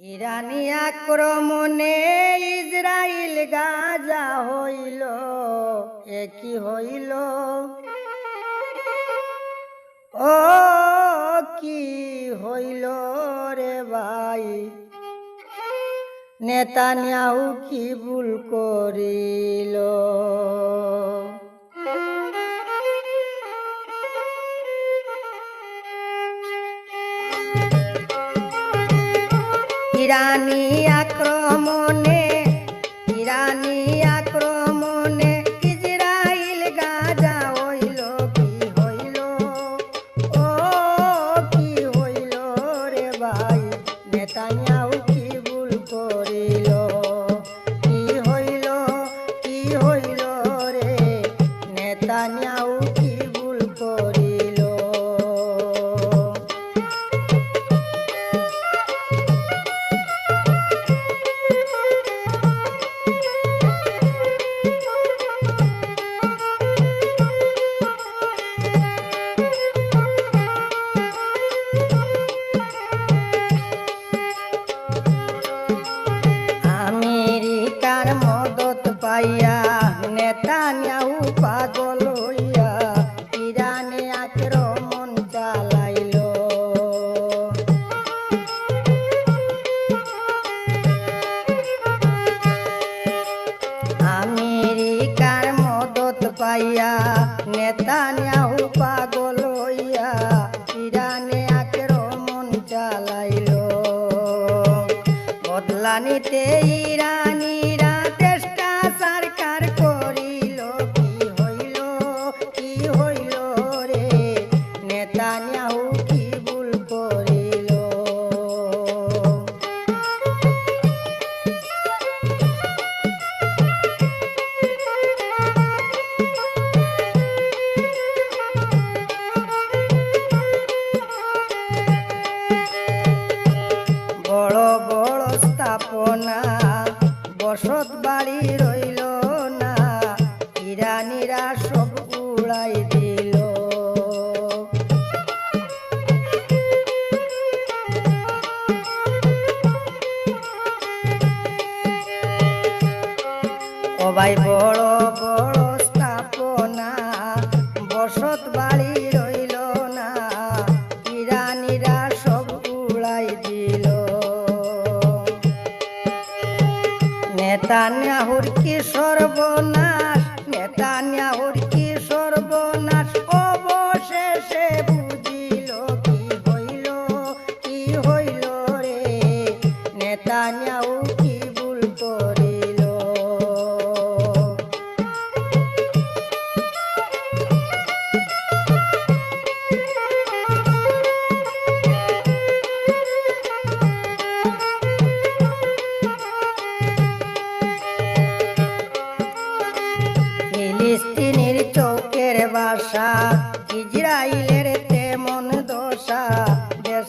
ইরানি আক্রমণে ইসরায়েল গাজা হইল। একই হইল? ও কি হইল রে ভাই? নেতানিয়াহু কি ভুল করিল? ইরানি আক্রমণে ইরানি আক্রমণে ইসরায়েল গাজা হইল, কি হইল? ও, কি হইল রে ভাই? নেতানিয়াহু কি ভুল করিল? কি হইল কি হইল রে? নেতানিয়াহু ইরানে আক্রমণ চালাইল। বদলা নিতে বাড়ি রইল না, ইরানিরা সব উড়াই দিল। ও বড় বড় স্থাপনা, বসত বাড়ি রইল না, ইরানিরা সব উড়াই দিল। নেতানিয়াহুর কি সর্বনাশ ফিলিস্তিনের চৌকের বাসা। ইজরাইলের তেমন দশা। দেশ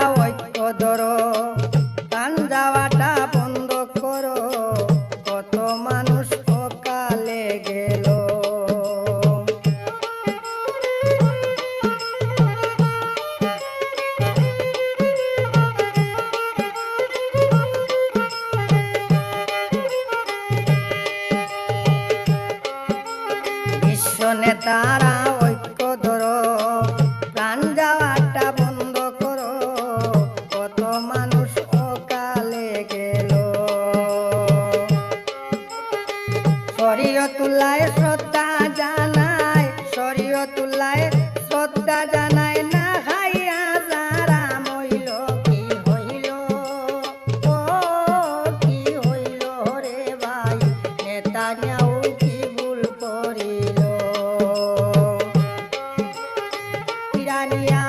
শরীয়তুল্লায় শ্রদ্ধা জানায় শরীয়তুল্লায় শ্রদ্ধা জানায়, না খাইয়া যারা মইল, কি হইল? ও, কি হইল রে ভাই? নেতা কি ভুল করিল? ইরানিয়া